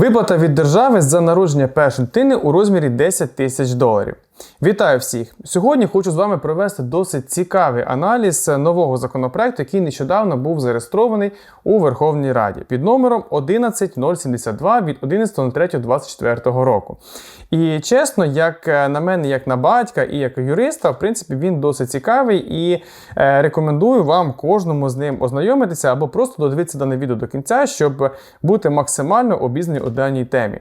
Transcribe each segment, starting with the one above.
Виплата від держави за народження першої дитини у розмірі 10 тисяч доларів. Вітаю всіх! Сьогодні хочу з вами провести досить цікавий аналіз нового законопроекту, який нещодавно був зареєстрований у Верховній Раді під номером 11072 від 11.03.24 року. І чесно, як е, на мене, як на батька і як юриста, в принципі, він досить цікавий і е, рекомендую вам кожному з ним ознайомитися або просто додивитися дане відео до кінця, щоб бути максимально обізнані у даній темі.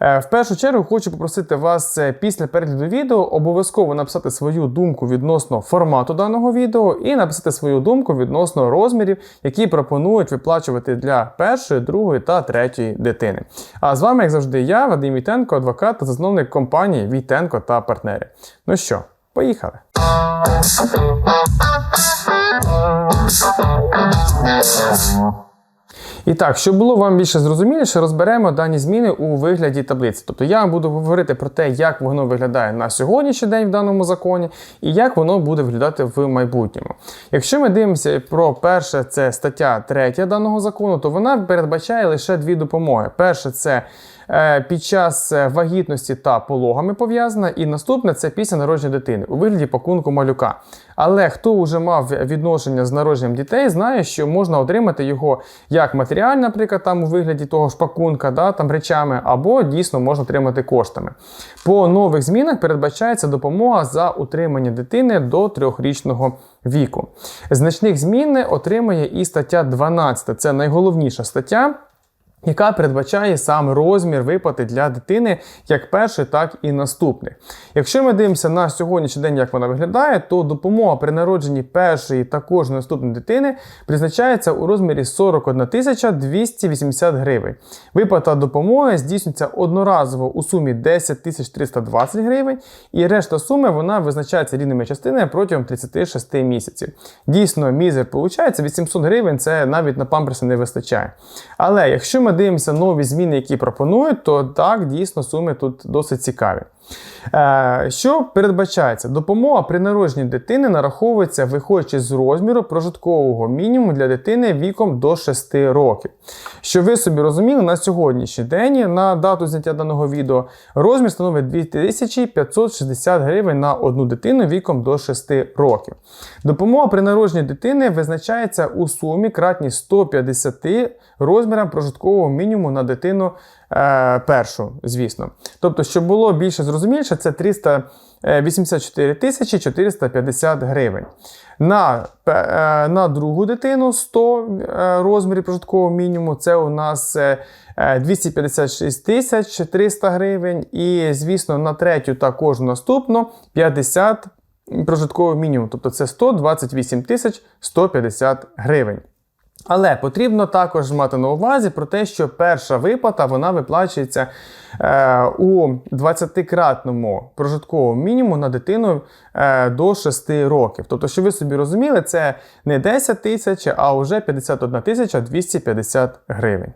Е, в першу чергу хочу попросити вас е, після перегляду відео обов'язково написати свою думку відносно формату даного відео і написати свою думку відносно розмірів, які пропонують виплачувати для першої, другої та третьої дитини. А з вами, як завжди, я, Вадим Вітенко, адвокат та засновник компанії Вітенко та партнери. Ну що, поїхали. І так, щоб було вам більше зрозуміліше, розберемо дані зміни у вигляді таблиці. Тобто я буду говорити про те, як воно виглядає на сьогоднішній день в даному законі, і як воно буде виглядати в майбутньому. Якщо ми дивимося про перше, це стаття 3 даного закону, то вона передбачає лише дві допомоги. Перше, це під час е, вагітності та пологами пов'язана, і наступне це після народження дитини у вигляді пакунку малюка. Але хто вже мав відношення з народженням дітей, знає, що можна отримати його як матеріаль, наприклад, там у вигляді того ж пакунка, да, там речами, або дійсно можна отримати коштами. По нових змінах передбачається допомога за утримання дитини до трьохрічного віку. Значних змін отримає і стаття 12. Це найголовніша стаття яка передбачає сам розмір виплати для дитини як перший, так і наступний. Якщо ми дивимося на сьогоднішній день, як вона виглядає, то допомога при народженні першої та кожної наступної дитини призначається у розмірі 41 280 гривень. Виплата допомоги здійснюється одноразово у сумі 10 320 гривень, і решта суми вона визначається рівними частинами протягом 36 місяців. Дійсно, мізер виходить 800 гривень, це навіть на памперси не вистачає. Але якщо ми дивимося нові зміни, які пропонують, то так, дійсно, суми тут досить цікаві. Е, що передбачається? Допомога при народженні дитини нараховується, виходячи з розміру прожиткового мінімуму для дитини віком до 6 років. Що ви собі розуміли, на сьогоднішній день, на дату зняття даного відео, розмір становить 2560 гривень на одну дитину віком до 6 років. Допомога при народженні дитини визначається у сумі кратні 150 розмірам прожиткового мінімуму на дитину е, першу, звісно. Тобто, щоб було більше зрозуміліше, це 384 тисячі 450 гривень. На е, на другу дитину 100 е, розмірів прожиткового мінімуму, це у нас е, 256 тисяч 300 гривень. І, звісно, на третю та кожну наступну 50 прожиткового мінімуму. Тобто це 128 тисяч 150 гривень. Але потрібно також мати на увазі про те, що перша виплата вона виплачується е, у 20-кратному прожитковому мінімуму на дитину е, до 6 років. Тобто, що ви собі розуміли, це не 10 тисяч, а вже 51 тисяча 250 гривень.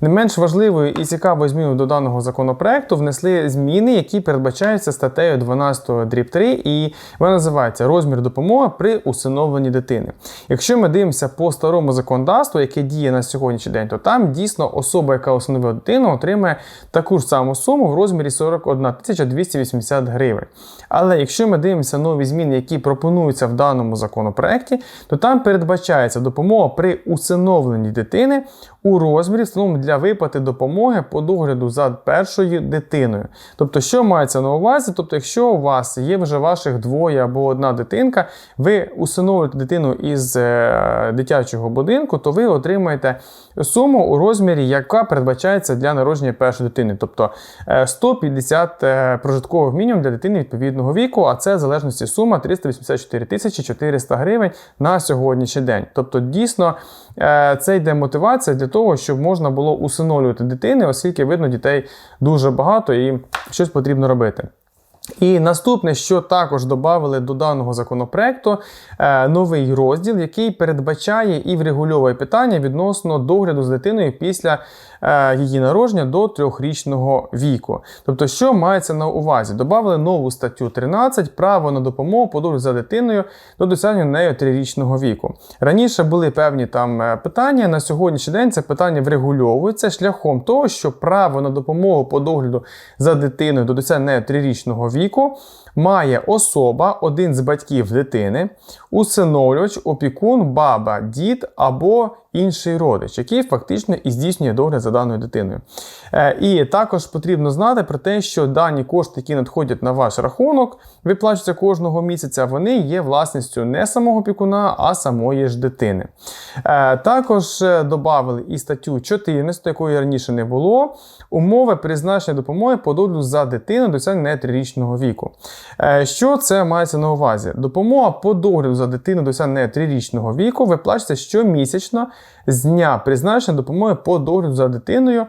Не менш важливою і цікавою зміною до даного законопроекту внесли зміни, які передбачаються статтею 12 дріб 3, і вона називається розмір допомоги при усиновленні дитини. Якщо ми дивимося по старому законодавству, яке діє на сьогоднішній день, то там дійсно особа, яка усиновила дитину, отримає таку ж саму суму в розмірі 41 280 гривень. Але якщо ми дивимося нові зміни, які пропонуються в даному законопроекті, то там передбачається допомога при усиновленні дитини у розмірі встановленому для виплати допомоги по догляду за першою дитиною. Тобто, що мається на увазі? Тобто, якщо у вас є вже ваших двоє або одна дитинка, ви усиновуєте дитину із е, дитячого будинку, то ви отримаєте суму у розмірі, яка передбачається для народження першої дитини. Тобто 150 е, прожиткових мінімум для дитини відповідного віку, а це в залежності сума 384 тисячі 400 гривень на сьогоднішній день. Тобто, дійсно, е, це йде мотивація для того, щоб можна було усиновлювати дитини, оскільки видно дітей дуже багато і щось потрібно робити. І наступне, що також додали до даного законопроекту, е, новий розділ, який передбачає і врегульовує питання відносно догляду з дитиною після е, її народження до трьохрічного віку. Тобто, що мається на увазі? Добавили нову статтю 13 право на допомогу по догляду за дитиною до досягнення нею трирічного віку. Раніше були певні там е, питання. На сьогоднішній день це питання врегульовується шляхом того, що право на допомогу по догляду за дитиною до досягнення трирічного віку має особа, один з батьків дитини, усиновлювач, опікун, баба, дід або інший родич, який фактично і здійснює догляд за даною дитиною. Е, І також потрібно знати про те, що дані кошти, які надходять на ваш рахунок, виплачуються кожного місяця, вони є власністю не самого опікуна, а самої ж дитини. Е, Також е, додали і статтю 14, якої раніше не було, умови призначення допомоги по догляду за дитину досягнення трирічного віку. Що це мається на увазі? Допомога по догляду за дитину досягнення трирічного віку виплачується щомісячно з дня призначення допомоги по догляду за дитиною.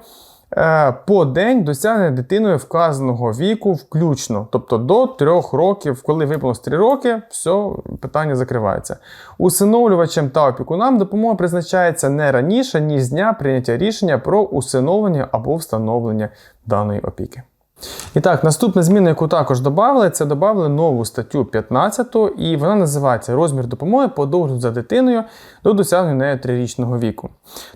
е, По день досягнення дитиною вказаного віку включно, тобто до 3 років, коли виповнилось 3 роки, все, питання закривається. Усиновлювачам та опікунам допомога призначається не раніше, ніж з дня прийняття рішення про усиновлення або встановлення даної опіки. І так, наступна зміна, яку також додали, це додали нову статтю 15, і вона називається розмір допомоги по догляду за дитиною до досягнення нею трирічного віку.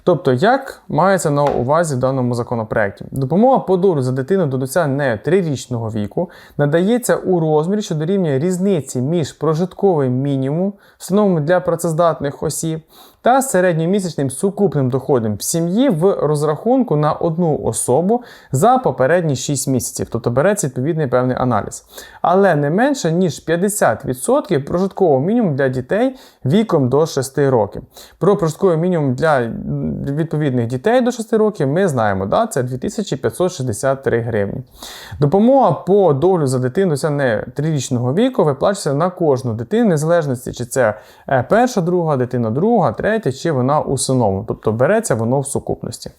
Тобто, як мається на увазі в даному законопроекті? Допомога по догляду за дитиною до досягнення нею трирічного віку надається у розмірі, що дорівнює різниці між прожитковим мінімумом, встановленим для працездатних осіб, та середньомісячним сукупним доходом в сім'ї в розрахунку на одну особу за попередні 6 місяців, тобто береться відповідний певний аналіз. Але не менше, ніж 50% прожиткового мінімуму для дітей віком до 6 років. Про прожитковий мінімум для відповідних дітей до 6 років ми знаємо, да? це 2563 гривні. Допомога по догляду за дитиною досягнення 3-річного віку виплачується на кожну дитину, незалежності, чи це е, перша, друга, дитина друга, третя, чи вона синому, Тобто береться воно в сукупності.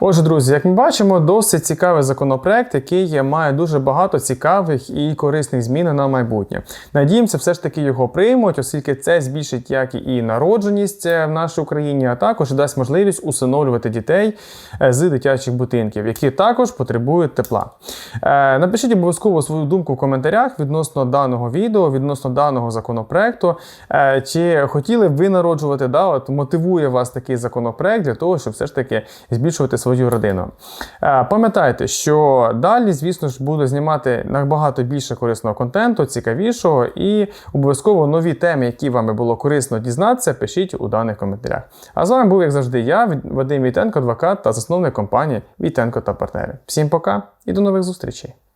Отже, друзі, як ми бачимо, досить цікавий законопроект, який має дуже багато цікавих і корисних змін на майбутнє. Надіємося, все ж таки його приймуть, оскільки це збільшить як і народженість е, в нашій Україні, а також дасть можливість усиновлювати дітей е, з дитячих будинків, які також потребують тепла. Е, Напишіть обов'язково свою думку в коментарях відносно даного відео, відносно даного законопроекту. Чи хотіли б ви народжувати, да, от мотивує вас такий законопроект для того, щоб все ж таки збільшувати свою родину. Е, Пам'ятайте, що далі, звісно ж, буду знімати набагато більше корисного контенту, цікавішого, і обов'язково нові теми, які вам було корисно дізнатися, пишіть у даних коментарях. А з вами був, як завжди, я, Вадим Вітенко, адвокат та засновник компанії Вітенко та партнери. Всім пока і до нових зустрічей!